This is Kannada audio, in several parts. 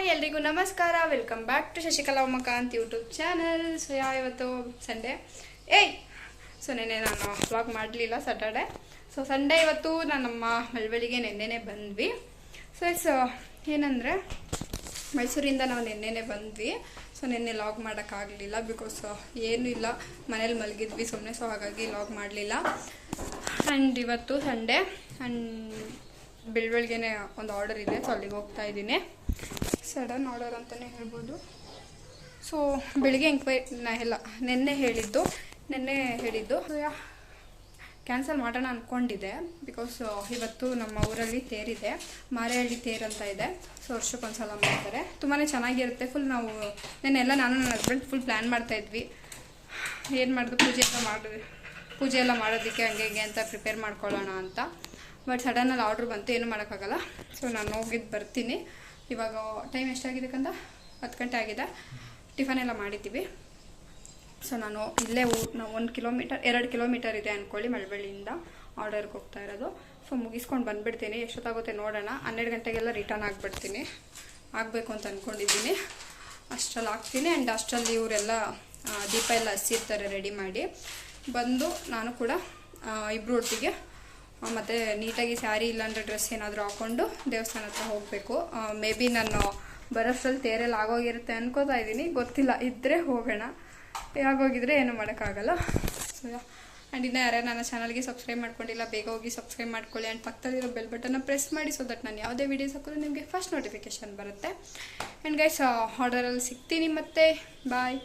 ಹಾಯ್, ಎಲ್ರಿಗೂ ನಮಸ್ಕಾರ. Welcome back to Shashikala Umakant YouTube channel so ಯಾವ ಇವತ್ತು? ಸಂಡೇ ಏಯ್! ಸೊ ನೆನ್ನೆ ನಾನು ವ್ಲಾಗ್ ಮಾಡಲಿಲ್ಲ ಸ್ಯಾಟರ್ಡೆ ಸೊ ಸಂಡೇ ಇವತ್ತು ನಾನು ಮಳವಳ್ಳಿಗೆ ನೆನ್ನೆನೆ ಬಂದ್ವಿ. ಸೊ ಇಟ್ಸ್ ಏನಂದರೆ, ಮೈಸೂರಿಂದ ನಾವು ನೆನ್ನೆನೆ ಬಂದ್ವಿ. ಸೊ ನಿನ್ನೆ ಲಾಗ್ ಮಾಡೋಕ್ಕಾಗಲಿಲ್ಲ ಬಿಕಾಸ್ ಏನೂ ಇಲ್ಲ. ಮನೇಲಿ ಮಲಗಿದ್ವಿ ಸುಮ್ಮನೆ ಸೊ ಹಾಗಾಗಿ ಲಾಗ್ ಮಾಡಲಿಲ್ಲ. ಆ್ಯಂಡ್ ಇವತ್ತು ಸಂಡೇ ಆ್ಯಂಡ್ ಬೆಳಬೆಳ್ಗೆನೆ ಒಂದು ಆರ್ಡರ್ ಇದೆ. ಸೊ ಅಲ್ಲಿಗೆ ಹೋಗ್ತಾ ಇದ್ದೀನಿ. ಸಡನ್ ಆರ್ಡರ್ ಅಂತಲೇ ಹೇಳ್ಬೋದು. ಸೊ ಬೆಳಿಗ್ಗೆ ಎಂಕ್ವೈ ನಾ ಎಲ್ಲ ನಿನ್ನೆ ಹೇಳಿದ್ದು ನಿನ್ನೆ ಹೇಳಿದ್ದು. ಕ್ಯಾನ್ಸಲ್ ಮಾಡೋಣ ಅಂದ್ಕೊಂಡಿದ್ದೆ ಬಿಕಾಸ್ ಇವತ್ತು ನಮ್ಮ ಊರಲ್ಲಿ ತೇರಿದೆ ಮಾರೇಹಳ್ಳಿ ತೇರು ಅಂತ ಇದೆ. ಸೊ ವರ್ಷಕ್ಕೊಂದ್ಸಲ ಮಾಡ್ತಾರೆ. ತುಂಬಾ ಚೆನ್ನಾಗಿರುತ್ತೆ ಫುಲ್ ನಾವು, ನೆನ್ನೆಲ್ಲ ನಾನು ನನ್ನ ಹಸ್ಬೆಂಡ್ ಫುಲ್ ಪ್ಲ್ಯಾನ್ ಮಾಡ್ತಾಯಿದ್ವಿ ಏನು ಮಾಡಿದ್ರು ಪೂಜೆ ಎಲ್ಲ ಮಾಡಿದ್ವಿ ಪೂಜೆ ಎಲ್ಲ ಮಾಡೋದಕ್ಕೆ ಹಂಗೆ ಹಿಂಗೆ ಅಂತ ಪ್ರಿಪೇರ್ ಮಾಡ್ಕೊಳ್ಳೋಣ ಅಂತ. ಬಟ್ ಸಡನ್ನಲ್ಲಿ ಆರ್ಡ್ರ್ ಬಂತು, ಏನು ಮಾಡೋಕ್ಕಾಗಲ್ಲ. ಸೊ ನಾನು ಹೋಗಿದ್ದು ಬರ್ತೀನಿ. ಇವಾಗ ಟೈಮ್ ಎಷ್ಟಾಗಿದೆ ಅಂತ ಹತ್ತು ಗಂಟೆ ಆಗಿದೆ. ಟಿಫನ್ ಎಲ್ಲ ಮಾಡಿದ್ದೀವಿ. ಸೊ ನಾನು ಇಲ್ಲೇ ಊ ನಾವು ಒಂದು ಕಿಲೋಮೀಟರ್ ಎರಡು ಕಿಲೋಮೀಟರ್ ಇದೆ ಅಂದ್ಕೊಳ್ಳಿ ಮಳಬಳ್ಳಿಯಿಂದ ಆರ್ಡರ್ಗೆ ಹೋಗ್ತಾ ಇರೋದು. ಸೊ ಮುಗಿಸ್ಕೊಂಡು ಬಂದುಬಿಡ್ತೀನಿ. ಎಷ್ಟೊತ್ತಾಗುತ್ತೆ ನೋಡೋಣ. ಹನ್ನೆರಡು ಗಂಟೆಗೆಲ್ಲ ರಿಟರ್ನ್ ಆಗಿಬಿಡ್ತೀನಿ. ಆಗಬೇಕು ಅಂತ ಅಂದ್ಕೊಂಡಿದ್ದೀನಿ ಅಷ್ಟರಲ್ಲಿ ಹಾಕ್ತೀನಿ. ಆ್ಯಂಡ್ ಅಷ್ಟರಲ್ಲಿ ಇವರೆಲ್ಲ ದೀಪ ಎಲ್ಲ ಹಸಿರ್ತಾರೆ ರೆಡಿ ಮಾಡಿ. ಬಂದು ನಾನು ಕೂಡ ಇಬ್ಬರು ಒಟ್ಟಿಗೆ ಮತ್ತು ನೀಟಾಗಿ ಸ್ಯಾರಿ ಇಲ್ಲಾಂದ್ರೆ ಡ್ರೆಸ್ ಏನಾದರೂ ಹಾಕ್ಕೊಂಡು ದೇವಸ್ಥಾನ ಹತ್ರ ಹೋಗಬೇಕು. ಮೇ ಬಿ ನಾನು ಬರೋಷ್ಟ್ರಲ್ಲಿ ತೇರಲ್ಲಿ ಆಗೋಗಿರುತ್ತೆ ಅನ್ಕೋತಾ ಇದ್ದೀನಿ. ಗೊತ್ತಿಲ್ಲ ಇದ್ದರೆ ಹೋಗೋಣ. ಆಗೋಗಿದ್ರೆ ಏನು ಮಾಡೋಕ್ಕಾಗಲ್ಲ. ಸೊ ಆ್ಯಂಡ್ ಇನ್ನು ಯಾರೇ ನನ್ನ ಚಾನಲ್ಗೆ ಸಬ್ಸ್ಕ್ರೈಬ್ ಮಾಡ್ಕೊಂಡಿಲ್ಲ, ಬೇಗ ಹೋಗಿ ಸಬ್ಸ್ಕ್ರೈಬ್ ಮಾಡ್ಕೊಳ್ಳಿ. ಆ್ಯಂಡ್ ಪಕ್ಕದಲ್ಲಿರೋ ಬೆಲ್ ಬಟನ್ನ ಪ್ರೆಸ್ ಮಾಡಿ ಸೊ ದಟ್ ನಾನು ಯಾವುದೇ ವೀಡಿಯೋಸ್ ಹಾಕಿದ್ರು ನಿಮಗೆ ಫಸ್ಟ್ ನೋಟಿಫಿಕೇಶನ್ ಬರುತ್ತೆ. ಆ್ಯಂಡ್ ಗೈಸ್ ಆರ್ಡರಲ್ಲಿ ಸಿಗ್ತೀನಿ ಮತ್ತೆ. ಬಾಯ್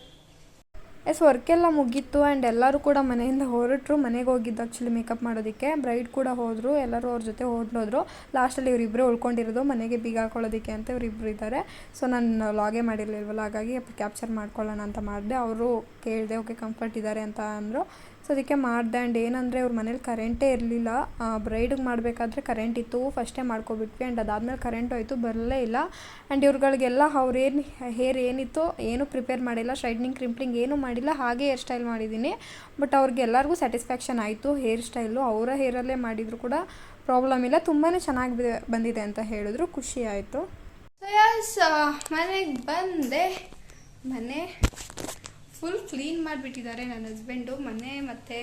ಎಸ್ ವರ್ಕೆಲ್ಲ ಮುಗೀತು ಆ್ಯಂಡ್ ಎಲ್ಲರೂ ಕೂಡ ಮನೆಯಿಂದ ಹೊರಟರು. ಮನೆಗೆ ಹೋಗಿದ್ದು ಆ್ಯಕ್ಚುಲಿ ಮೇಕಪ್ ಮಾಡೋದಕ್ಕೆ. ಬ್ರೈಡ್ ಕೂಡ ಹೋದರು, ಎಲ್ಲರೂ ಅವ್ರ ಜೊತೆ ಹೊರಟೋದ್ರು ಲಾಸ್ಟಲ್ಲಿ ಇವರಿಬ್ಬರೇ ಉಳ್ಕೊಂಡಿರೋದು, ಮನೆಗೆ ಬೀಗ ಹಾಕೊಳ್ಳೋದಕ್ಕೆ ಅಂತ ಇವರಿಬ್ಬರು ಇದ್ದಾರೆ ಸೊ ನಾನು ಲಾಗೇ ಮಾಡಿರಲಿಲ್ವಲ್ಲ, ಹಾಗಾಗಿ ಕ್ಯಾಪ್ಚರ್ ಮಾಡ್ಕೊಳ್ಳೋಣ ಅಂತ ಮಾಡಿದೆ. ಅವರು ಕೇಳಿದೆ ಓಕೆ ಕಂಫರ್ಟ್ ಇದ್ದಾರೆ ಅಂತ ಅಂದರು. ಸೊ ಅದಕ್ಕೆ ಮಾಡಿದೆ ಆ್ಯಂಡ್ ಏನಂದರೆ ಅವ್ರ ಮನೇಲಿ ಕರೆಂಟೇ ಇರಲಿಲ್ಲ. ಬ್ರೈಡಿಗೆ ಮಾಡಬೇಕಾದ್ರೆ ಕರೆಂಟ್ ಇತ್ತು. ಫಸ್ಟೇ ಮಾಡ್ಕೊಬಿಟ್ವಿ ಆ್ಯಂಡ್ ಅದಾದಮೇಲೆ ಕರೆಂಟ್ ಹೋಯ್ತು, ಬರಲೇ ಇಲ್ಲ. ಆ್ಯಂಡ್ ಇವ್ರುಗಳಿಗೆಲ್ಲ ಅವ್ರೇನು ಹೇರ್ ಏನಿತ್ತು ಏನೂ ಪ್ರಿಪೇರ್ ಮಾಡಿಲ್ಲ ಸ್ಟ್ರೈಟ್ನಿಂಗ್ ಕ್ರಿಂಪ್ಲಿಂಗ್ ಏನೂ ಮಾಡಿಲ್ಲ, ಹಾಗೆ ಹೇರ್ ಸ್ಟೈಲ್ ಮಾಡಿದ್ದೀನಿ. ಬಟ್ ಅವ್ರಿಗೆಲ್ಲರಿಗೂ ಸ್ಯಾಟಿಸ್ಫ್ಯಾಕ್ಷನ್ ಆಯಿತು ಹೇರ್ ಸ್ಟೈಲು ಅವರ ಹೇರಲ್ಲೇ ಮಾಡಿದರೂ ಕೂಡ ಪ್ರಾಬ್ಲಮ್ ಇಲ್ಲ. ತುಂಬಾ ಚೆನ್ನಾಗಿ ಬಂದಿದೆ ಅಂತ ಹೇಳಿದ್ರು. ಖುಷಿ ಆಯಿತು. ಸೊ ಮನೆಗೆ ಬಂದೆ. ಮನೆ. ಫುಲ್ ಕ್ಲೀನ್ ಮಾಡಿಬಿಟ್ಟಿದ್ದಾರೆ ನನ್ನ ಹಸ್ಬೆಂಡು ಮನೆ ಮತ್ತು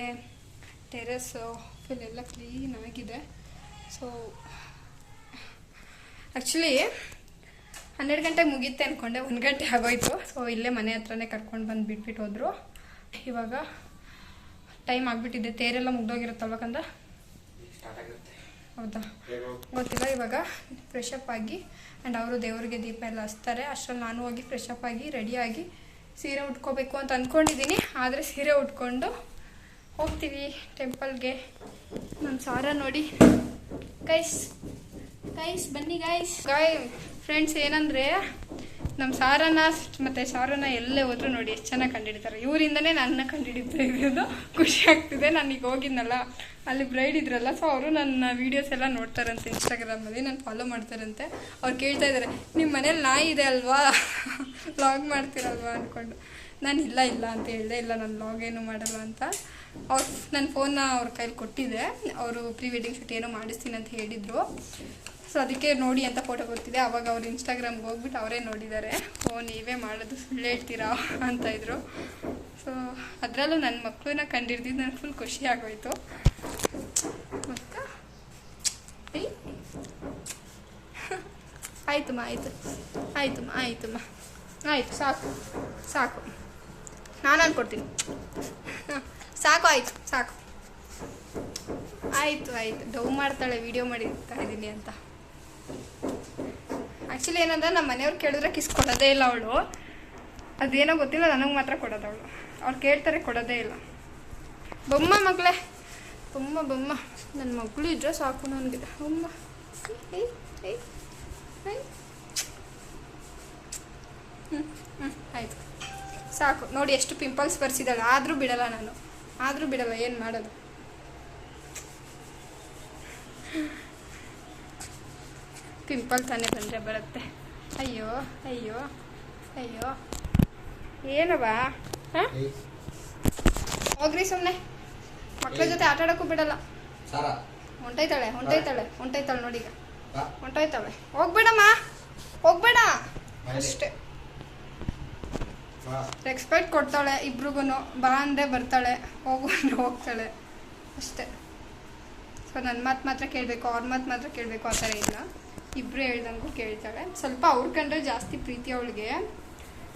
ಟೆರೆಸ್ಸು ಫುಲ್ ಎಲ್ಲ ಕ್ಲೀನ್ ಆಗಿದೆ. ಸೊ ಆ್ಯಕ್ಚುಲಿ ಹನ್ನೆರಡು ಗಂಟೆಗೆ ಮುಗಿಯುತ್ತೆ ಅಂದ್ಕೊಂಡೆ ಒಂದು ಗಂಟೆ ಆಗೋಯ್ತು. ಸೊ ಇಲ್ಲೇ ಮನೆ ಹತ್ರನೇ ಕರ್ಕೊಂಡು ಬಂದು ಬಿಟ್ಬಿಟ್ಟು ಹೋದರು. ಇವಾಗ ಟೈಮ್ ಆಗಿಬಿಟ್ಟಿದೆ. ತೇರೆಲ್ಲ ಮುಗ್ದೋಗಿರುತ್ತಲ್ವಕಂದ್ರೆ ಹೌದಾ? ಗೊತ್ತಿಲ್ಲ ಇವಾಗ ಫ್ರೆಶ್ ಅಪ್ ಆಗಿ ಆ್ಯಂಡ್ ಅವರು ದೇವರಿಗೆ ದೀಪ ಎಲ್ಲ ಹಚ್ತಾರೆ. ಅಷ್ಟರಲ್ಲಿ ನಾನು ಹೋಗಿ ಫ್ರೆಶ್ ಅಪ್ ಆಗಿ ರೆಡಿಯಾಗಿ ಸೀರೆ ಉಟ್ಕೋಬೇಕು ಅಂತ ಅಂದ್ಕೊಂಡಿದ್ದೀನಿ ಆದರೆ ಸೀರೆ ಉಟ್ಕೊಂಡು ಹೋಗ್ತೀವಿ ಟೆಂಪಲ್ಗೆ. ನಮ್ಮ ಸಾರ ನೋಡಿ. ಕೈಸ್ ಕೈಸ್ ಬನ್ನಿ ಗಾಯ್ಸ್ ಗಾಯ್ ಫ್ರೆಂಡ್ಸ್ ಏನಂದರೆ ನಮ್ಮ ಸಾರನ್ನ, ಮತ್ತು ಸಾರನ ಎಲ್ಲೇ ಹೋದ್ರು ನೋಡಿ ಎಷ್ಟು ಚೆನ್ನಾಗಿ ಕಂಡಿಡಿತಾರೆ. ಇವರಿಂದನೇ ನನ್ನ ಕಂಡಿಡಿತಾ ಇರೋದು. ಖುಷಿ ಆಗ್ತಿದೆ. ನಾನು ಈಗ ಹೋಗಿದ್ನಲ್ಲ, ಅಲ್ಲಿ ಬ್ರೈಡ್ ಇದ್ರಲ್ಲ ಸೊ ಅವರು ನನ್ನ ವೀಡಿಯೋಸ್ ಎಲ್ಲ ನೋಡ್ತಾರಂತೆ ಇನ್ಸ್ಟಾಗ್ರಾಮಲ್ಲಿ ನಾನು ಫಾಲೋ ಮಾಡ್ತಾರಂತೆ. ಅವ್ರು ಕೇಳ್ತಾ ಇದ್ದಾರೆ ನಿಮ್ಮ ಮನೇಲಿ ನಾಯಿ ಇದೆ ಅಲ್ವಾ? ಲಾಗ್ ಮಾಡ್ತೀರಲ್ವಾ? ಅಂದ್ಕೊಂಡು ನಾನು, ಇಲ್ಲ ಇಲ್ಲ, ಅಂತ ಹೇಳಿದೆ. ಇಲ್ಲ, ನಾನು ಲಾಗ್ ಏನು ಮಾಡಲ್ಲ, ಅಂತ. ಅವ್ರು ನನ್ನ ಫೋನ್ನ ಅವ್ರ ಕೈಲಿ ಕೊಟ್ಟಿದ್ದೆ ಅವರು ಪ್ರೀ ವೆಡ್ಡಿಂಗ್ ಶೂಟ್ ಏನೋ ಮಾಡಿಸ್ತೀನಿ ಅಂತ ಹೇಳಿದರು. ಸೊ ಅದಕ್ಕೆ ನೋಡಿ ಅಂತ ಫೋಟೋ ಕೊಡ್ತಿದ್ದೆ ಅವಾಗ ಅವ್ರು ಇನ್ಸ್ಟಾಗ್ರಾಮ್ಗೆ ಹೋಗ್ಬಿಟ್ಟು ಅವರೇ ನೋಡಿದ್ದಾರೆ. ಓ, ನೀವೇ ಮಾಡೋದು ಸುಳ್ಳು ಹೇಳ್ತೀರಾ ಅಂತ ಇದ್ರು. ಸೊ ಅದರಲ್ಲೂ ನನ್ನ ಮಕ್ಕಳನ್ನ ಕಂಡಿರ್ದಿದ್ದು ನನಗೆ ಫುಲ್ ಖುಷಿ ಆಗೋಯ್ತು. ಮತ್ತು. ಆಯ್ತಮ್ಮ ಆಯಿತು ಆಯ್ತಮ್ಮ ಆಯ್ತಮ್ಮ ಆಯಿತು ಸಾಕು. ಸಾಕು. ನಾನು ಅನ್ಕೊಡ್ತೀನಿ. ಸಾಕು, ಆಯಿತು ಸಾಕು. ಆಯಿತು ಆಯಿತು. ಡೌ ಮಾಡ್ತಾಳೆ ವಿಡಿಯೋ ಮಾಡಿರ್ತಾ ಇದ್ದೀನಿ ಅಂತ. ಆ್ಯಕ್ಚುಲಿ ಏನಂದ್ರೆ ನಮ್ಮ ಮನೆಯವ್ರು ಕೇಳಿದ್ರೆ ಕಿಸ್ ಕೊಡೋದೇ ಇಲ್ಲ ಅವಳು. ಅದೇನೋ ಗೊತ್ತಿಲ್ಲ, ನನಗೆ ಮಾತ್ರ ಕೊಡೋದು ಅವಳು. ಅವ್ರು ಕೇಳ್ತಾರೆ, ಕೊಡೋದೇ ಇಲ್ಲ. ಬೊಮ್ಮ ಮಗಳೇ. ಬೊಮ್ಮ ಬೊಮ್ಮ. ನನ್ನ ಮಗಳು ಇದ್ರೆ ಸಾಕು ನನಗೆ. ಬೊಮ್ಮ. ಹ್ಞೂ ಆಯಿತು. ಸಾಕು. ನೋಡಿ ಎಷ್ಟು ಪಿಂಪಲ್ಸ್ ಬರ್ಸಿದ್ದಾಳೆ. ಆದರೂ ಬಿಡಲ್ಲ ನಾನು. ಆದರೂ ಬಿಡಲ್ಲ, ಏನು ಮಾಡೋದು. ಪಿಂಪಲ್ ತಾನೇ ಬಂದರೆ ಬರುತ್ತೆ. ಅಯ್ಯೋ ಅಯ್ಯೋ ಅಯ್ಯೋ. ಏನವಾ ಹಾಂ? ಹೋಗ್ರಿ ಸುಮ್ಮನೆ ಮಕ್ಕಳ ಜೊತೆ ಆಟ ಆಡೋಕ್ಕೂ ಬಿಡಲ್ಲ. ಹೊಂಟೈತಾಳೆ ಹೊಂಟೈತಾಳೆ ಹೊಂಟೈತಾಳೆ ನೋಡಿ ಈಗ. ಹೊಂಟೋಯ್ತಾವೆ ಹೋಗ್ಬೇಡಮ್ಮ ಹೋಗ್ಬೇಡ. ಅಷ್ಟೇ. ರೆಸ್ಪೆಕ್ಟ್ ಕೊಡ್ತಾಳೆ ಇಬ್ರಿಗೂ ಬಾ ಅಂದ್ರೆ ಬರ್ತಾಳೆ ಹೋಗು ಅಂದ್ರೆ ಹೋಗ್ತಾಳೆ. ಅಷ್ಟೇ. ಸೊ ನನ್ನ ಮಾತು ಮಾತ್ರ ಕೇಳಬೇಕು ಅವ್ರ ಮಾತು ಮಾತ್ರ ಕೇಳಬೇಕು ಆ ಥರ ಇಲ್ಲ. ಇಬ್ಬರು ಹೇಳ್ದಂಗೂ ಕೇಳ್ತಾಳೆ. ಸ್ವಲ್ಪ ಅವ್ರ ಕಂಡ್ರೆ ಜಾಸ್ತಿ ಪ್ರೀತಿ ಅವಳಿಗೆ.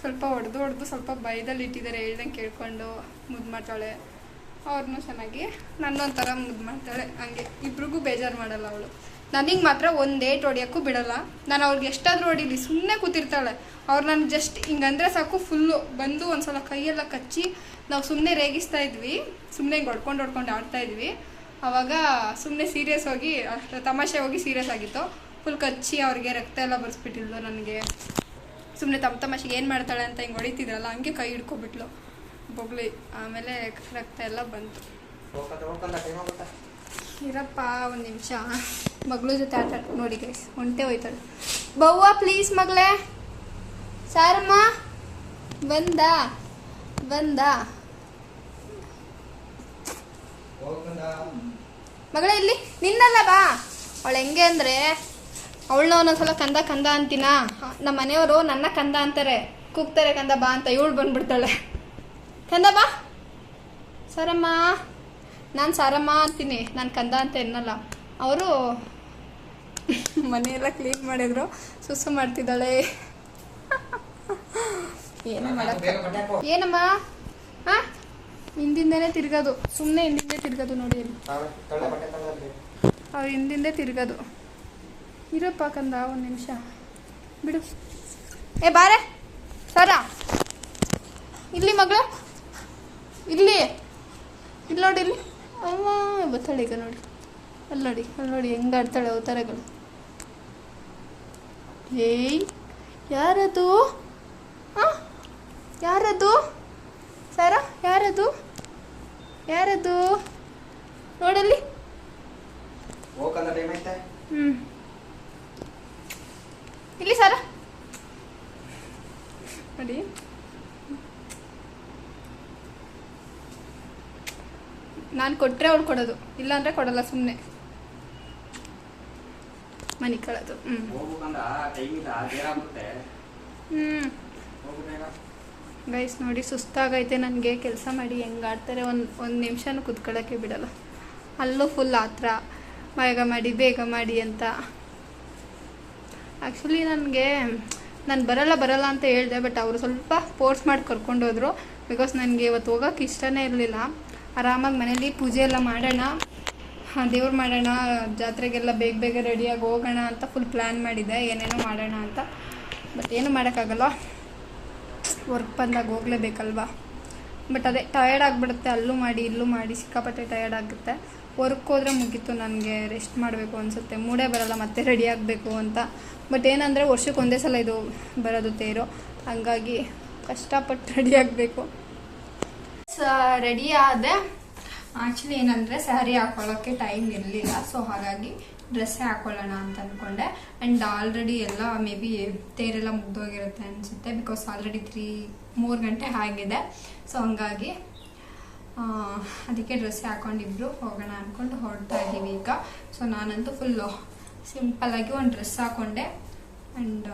ಸ್ವಲ್ಪ ಹೊಡೆದು ಹೊಡೆದು ಸ್ವಲ್ಪ ಭಯದಲ್ಲಿ ಇಟ್ಟಿದ್ದಾರೆ ಹೇಳ್ದಂಗೆ ಕೇಳ್ಕೊಂಡು ಮುದ್ದು ಮಾಡ್ತಾಳೆ. ಅವ್ರನ್ನೂ ಚೆನ್ನಾಗಿ ನನ್ನೊಂಥರ ಮುದ್ದು ಮಾಡ್ತಾಳೆ. ಹಂಗೆ ಇಬ್ರಿಗೂ ಬೇಜಾರು ಮಾಡಲ್ಲ ಅವಳು. ನನಗೆ ಮಾತ್ರ ಒಂದು ಡೇಟ್ ಹೊಡಿಯೋಕ್ಕೂ ಬಿಡಲ್ಲ. ನಾನು ಅವ್ರಿಗೆ ಎಷ್ಟಾದರೂ ಹೊಡೀಲಿ ಸುಮ್ಮನೆ ಕೂತಿರ್ತಾಳೆ. ಅವ್ರು ನಾನು ಜಸ್ಟ್ ಹಿಂಗಂದ್ರೆ ಸಾಕು, ಫುಲ್ಲು ಬಂದು ಒಂದ್ಸಲ ಕೈಯೆಲ್ಲ ಕಚ್ಚಿ ನಾವು ಸುಮ್ಮನೆ ರೇಗಿಸ್ತಾ ಇದ್ವಿ. ಸುಮ್ಮನೆ ಹಿಂಗೆ ಹೊಡ್ಕೊಂಡು ಹೊಡ್ಕೊಂಡು ಆಡ್ತಾ ಇದ್ವಿ. ಅವಾಗ ಸುಮ್ಮನೆ ಸೀರಿಯಸ್ ಹೋಗಿ ತಮಾಷೆ ಹೋಗಿ ಸೀರಿಯಸ್ ಆಗಿತ್ತು. ಫುಲ್ ಕಚ್ಚಿ ಅವ್ರಿಗೆ ರಕ್ತ ಎಲ್ಲ ಬರ್ಸ್ಬಿಟ್ಟಿದ್ಲು ನನಗೆ. ಸುಮ್ಮನೆ ತಮ್ಮ ತಮಾಷೆಗೆ ಏನು ಮಾಡ್ತಾಳೆ ಅಂತ ಹಿಂಗೆ ಹೊಡಿತಿದ್ರಲ್ಲ ಹಂಗೆ ಕೈ ಹಿಡ್ಕೊಬಿಟ್ಲು. ಬೊಗ್ಳಿ ಆಮೇಲೆ ರಕ್ತ ಎಲ್ಲ ಬಂತು. ಇರಪ್ಪ ಒಂದು ನಿಮಿಷ. ಮಗಳು ಜೊತೆ ಆಟ ನೋಡಿ ಗೈಸ್ ಒಂಟೆ ಹೋಯ್ತಾಳೆ ಬವ್ವ ಪ್ಲೀಸ್ ಮಗಳೇ. ಸಾರಮ್ಮ ಬಂದ ಬಂದ. ಮಗಳೇ ಇಲ್ಲಿ ನಿನ್ನಲ್ಲ ಬಾ. ಅವಳು ಹೆಂಗೆ ಅಂದರೆ ಅವಳನ್ನ ಒಂದೊಂದ್ಸಲ ಕಂದ ಕಂದ ಅಂತೀನಾ? ನಮ್ಮ ಮನೆಯವರು ನನ್ನ ಕಂದ ಅಂತಾರೆ. ಕೂಗ್ತಾರೆ ಕಂದ ಬಾ ಅಂತ ಇವಳು ಬಂದ್ಬಿಡ್ತಾಳೆ. ಕಂದ ಬಾ. ಸರಮ್ಮ ನಾನು ಸಾರಮ್ಮ ಅಂತೀನಿ. ನಾನು ಕಂದ ಅಂತ ಎನ್ನಲ್ಲ. ಅವರು ಮನೆಯೆಲ್ಲ ಕ್ಲೀನ್ ಮಾಡಿದ್ರು. ಸುಸು ಮಾಡ್ತಿದ್ದಾಳೆ. ಏನಮ್ಮ? ಮಾಡಕ್ಕ ಏನಮ್ಮ? ಹಾಂ? ಹಿಂದಿಂದನೇ ತಿರ್ಗೋದು. ಸುಮ್ಮನೆ ಹಿಂದಿಂದೆ ತಿರ್ಗೋದು ನೋಡಿ. ಅವ್ರು ಹಿಂದಿಂದೆ ತಿರ್ಗೋದು. ಇರಪ್ಪ ಕಂದ ಒಂದು ನಿಮಿಷ. ಬಿಡು. ಏ ಬಾರೆ. ಸರ. ಇಲ್ಲಿ ಮಗಳು. ಇಲ್ಲಿ. ಇಲ್ಲಿ ನೋಡಿ ಇಲ್ಲಿ. ಅಮ್ಮ ಬತ್ತಾಳೆ ಈಗ ನೋಡಿ. ಅಲ್ಲಿ ನೋಡಿ ಅಲ್ಲಿ ನೋಡಿ ಹೆಂಗೆ ಆಡ್ತಾಳೆ ಅವತಾರಗಳು ಏಯ್ ಯಾರದು? ಹಾಂ ಯಾರದು? ಸರ ಯಾರದು? ಯಾರದು? ನೋಡಲ್ಲಿ ಹ್ಞೂ ಇಲ್ಲಿ ಸರ. ನೋಡಿ. ನಾನು ಕೊಟ್ಟರೆ ಅವ್ಳು ಕೊಡೋದು. ಇಲ್ಲಾಂದ್ರೆ ಕೊಡಲ್ಲ ಸುಮ್ಮನೆ ಮನೆ ಕಳೋದು ಹ್ಞೂ ಗೈಸ್ ನೋಡಿ ಸುಸ್ತಾಗೈತೆ ನನಗೆ. ಕೆಲಸ ಮಾಡಿ ಹೆಂಗೆ ಆಡ್ತಾರೆ ಒಂದು ಒಂದು ನಿಮಿಷನೂ ಕುತ್ಕೊಳ್ಳೋಕ್ಕೆ ಬಿಡಲ್ಲ. ಅಲ್ಲೂ ಫುಲ್ ಆತ್ರ. ಬೇಗ ಮಾಡಿ ಬೇಗ ಮಾಡಿ ಅಂತ. ಆ್ಯಕ್ಚುಲಿ ನನಗೆ, ನಾನು ಬರಲ್ಲ ಬರಲ್ಲ ಅಂತ ಹೇಳಿದೆ ಬಟ್ ಅವರು ಸ್ವಲ್ಪ ಫೋರ್ಸ್ ಮಾಡಿ ಕರ್ಕೊಂಡೋದ್ರು ಬಿಕಾಸ್ ನನಗೆ ಇವತ್ತು ಹೋಗೋಕ್ಕೆ ಇಷ್ಟನೇ ಇರಲಿಲ್ಲ. ಆರಾಮಾಗಿ ಮನೇಲಿ ಪೂಜೆ ಎಲ್ಲ ಮಾಡೋಣ. ದೇವ್ರು ಮಾಡೋಣ. ಜಾತ್ರೆಗೆಲ್ಲ ಬೇಗ ಬೇಗ ರೆಡಿಯಾಗಿ ಹೋಗೋಣ ಅಂತ ಫುಲ್ ಪ್ಲ್ಯಾನ್ ಮಾಡಿದ್ದೆ. ಏನೇನೋ ಮಾಡೋಣ ಅಂತ. ಬಟ್ ಏನು ಮಾಡೋಕ್ಕಾಗಲ್ಲ ವರ್ಕ್ ಬಂದಾಗ ಹೋಗಲೇಬೇಕಲ್ವಾ? ಬಟ್ ಅದೇ ಟಯರ್ಡ್ ಆಗಿಬಿಡುತ್ತೆ. ಅಲ್ಲೂ ಮಾಡಿ, ಇಲ್ಲೂ ಮಾಡಿ. ಸಿಕ್ಕಾಪಟ್ಟೆ ಟಯರ್ಡ್ ಆಗುತ್ತೆ. ವರ್ಕ್ ಹೋದರೆ ಮುಗೀತು, ನನಗೆ ರೆಸ್ಟ್ ಮಾಡಬೇಕು ಅನಿಸುತ್ತೆ. ಮೂಡೇ ಬರಲ್ಲ, ಮತ್ತೆ ರೆಡಿ ಆಗಬೇಕು ಅಂತ. ಬಟ್ ಏನಂದರೆ ವರ್ಷಕ್ಕೆ ಒಂದೇ ಸಲ ಇದು ಬರೋದು ತೇರು. ಹಂಗಾಗಿ ಕಷ್ಟಪಟ್ಟು ರೆಡಿ ಆಗಬೇಕು. ರೆಡಿ ಆದೆ. ಆ್ಯಕ್ಚುಲಿ ಏನಂದರೆ ಸ್ಯಾರಿ ಹಾಕೊಳ್ಳೋಕ್ಕೆ ಟೈಮ್ ಇರಲಿಲ್ಲ. ಸೊ ಹಾಗಾಗಿ ಡ್ರೆಸ್ಸೇ ಹಾಕೊಳ್ಳೋಣ ಅಂತ ಅಂದ್ಕೊಂಡೆ ಆ್ಯಂಡ್ ಆಲ್ರೆಡಿ ಎಲ್ಲ ಮೇ ಬಿ ತೇರೆಲ್ಲ ಮುಗ್ದೋಗಿರುತ್ತೆ ಅನಿಸುತ್ತೆ. ಬಿಕಾಸ್ ಆಲ್ರೆಡಿ ತ್ರೀ ಮೂರು ಗಂಟೆ ಆಗಿದೆ. ಸೊ ಹಂಗಾಗಿ ಅದಕ್ಕೆ ಡ್ರೆಸ್ ಹಾಕೊಂಡಿಬ್ರು ಹೋಗೋಣ ಅಂದ್ಕೊಂಡು ಹೊರಡ್ತಾ ಇದ್ದೀವಿ ಈಗ. ಸೊ ನಾನಂತೂ ಫುಲ್ಲು ಸಿಂಪಲ್ಲಾಗಿ ಒಂದು ಡ್ರೆಸ್ ಹಾಕ್ಕೊಂಡೆ ಆ್ಯಂಡ್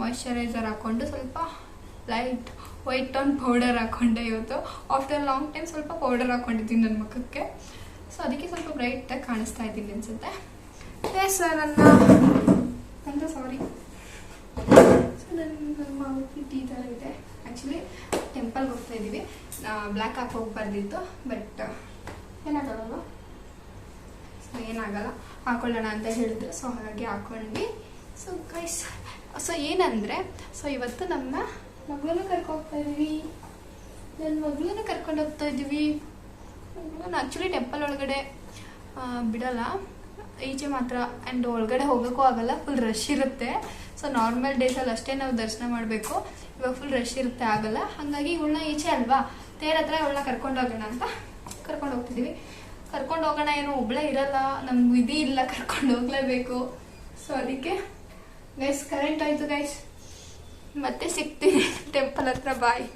ಮಾಯ್ಶ್ಚರೈಸರ್ ಹಾಕ್ಕೊಂಡು ಸ್ವಲ್ಪ ಲೈಟ್ ವೈಟ್ ಟೋನ್ ಪೌಡರ್ ಹಾಕ್ಕೊಂಡೆ ಇವತ್ತು. ಆಫ್ಟರ್ ಲಾಂಗ್ ಟೈಮ್ ಸ್ವಲ್ಪ ಪೌಡರ್ ಹಾಕ್ಕೊಂಡಿದ್ದೀನಿ ನನ್ನ ಮುಖಕ್ಕೆ. ಸೊ ಅದಕ್ಕೆ ಸ್ವಲ್ಪ ಬ್ರೈಟಾಗಿ ಕಾಣಿಸ್ತಾ ಇದ್ದೀನಿ ಅನಿಸುತ್ತೆ. ಸರ್ ನನ್ನ ಅಂತ ಸಾರಿ ಸೊ ನನ್ನ ನಮ್ಮ ಔಟ್ಫಿಟ್ ಈ ಥರ ಇದೆ. ಆ್ಯಕ್ಚುಲಿ ಟೆಂಪಲ್ಗೆ ಹೋಗ್ತಾ ಇದ್ದೀವಿ. ಬ್ಲ್ಯಾಕ್ ಹಾಕಿ ಹೋಗ್ಬಾರ್ದಿತ್ತು, ಬಟ್ ಏನಾಗಲ್ಲ ಸೊ ಏನಾಗಲ್ಲ, ಹಾಕೊಳ್ಳೋಣ ಅಂತ ಹೇಳಿದ್ರು. ಸೊ ಹಾಗಾಗಿ ಹಾಕೊಂಡ್ವಿ. ಸೊ ಗೈಸ್ ಸೊ ಏನಂದರೆ ಸೊ ಇವತ್ತು ನಮ್ಮ ಮಗಳನ್ನ ಕರ್ಕೋಗ್ತಾ ಇದ್ದೀವಿ. ನನ್ನ ಮಗಳನ್ನ ಕರ್ಕೊಂಡು ಹೋಗ್ತಾ ಇದ್ದೀವಿ. ನಾನು ಆ್ಯಕ್ಚುಲಿ ಟೆಂಪಲ್ ಒಳಗಡೆ ಬಿಡಲ್ಲ. ಈಚೆ ಮಾತ್ರ ಆ್ಯಂಡ್ ಒಳಗಡೆ ಹೋಗೋಕ್ಕೂ ಆಗಲ್ಲ. ಫುಲ್ ರಶ್ ಇರುತ್ತೆ. ಸೊ ನಾರ್ಮಲ್ ಡೇಸಲ್ಲಿ ಅಷ್ಟೇ ನಾವು ದರ್ಶನ ಮಾಡಬೇಕು. ಇವಾಗ ಫುಲ್ ರಶ್ ಇರುತ್ತೆ, ಆಗಲ್ಲ. ಹಾಗಾಗಿ ಇವಳನ್ನ ಈಚೆ ಅಲ್ವಾ? ತೇರ ಹತ್ರ ಇವಳನ್ನ ಕರ್ಕೊಂಡು ಹೋಗೋಣ ಅಂತ ಕರ್ಕೊಂಡು ಹೋಗ್ತಿದೀವಿ. ಕರ್ಕೊಂಡು ಹೋಗೋಣ ಏನು ಒಬ್ಬಳೇ ಇರಲ್ಲ. ನಮ್ಗೆ ವಿಧಿ ಇಲ್ಲ, ಕರ್ಕೊಂಡು ಹೋಗ್ಲೇಬೇಕು. ಸೊ ಅದಕ್ಕೆ ಗೈಸ್ ಕರೆಂಟ್ ಆಯ್ತು ಗೈಸ್ ಮತ್ತೆ ಸಿಗ್ತೀನಿ. ಟೆಂಪಲ್ ಹತ್ರ ಬಾಯ್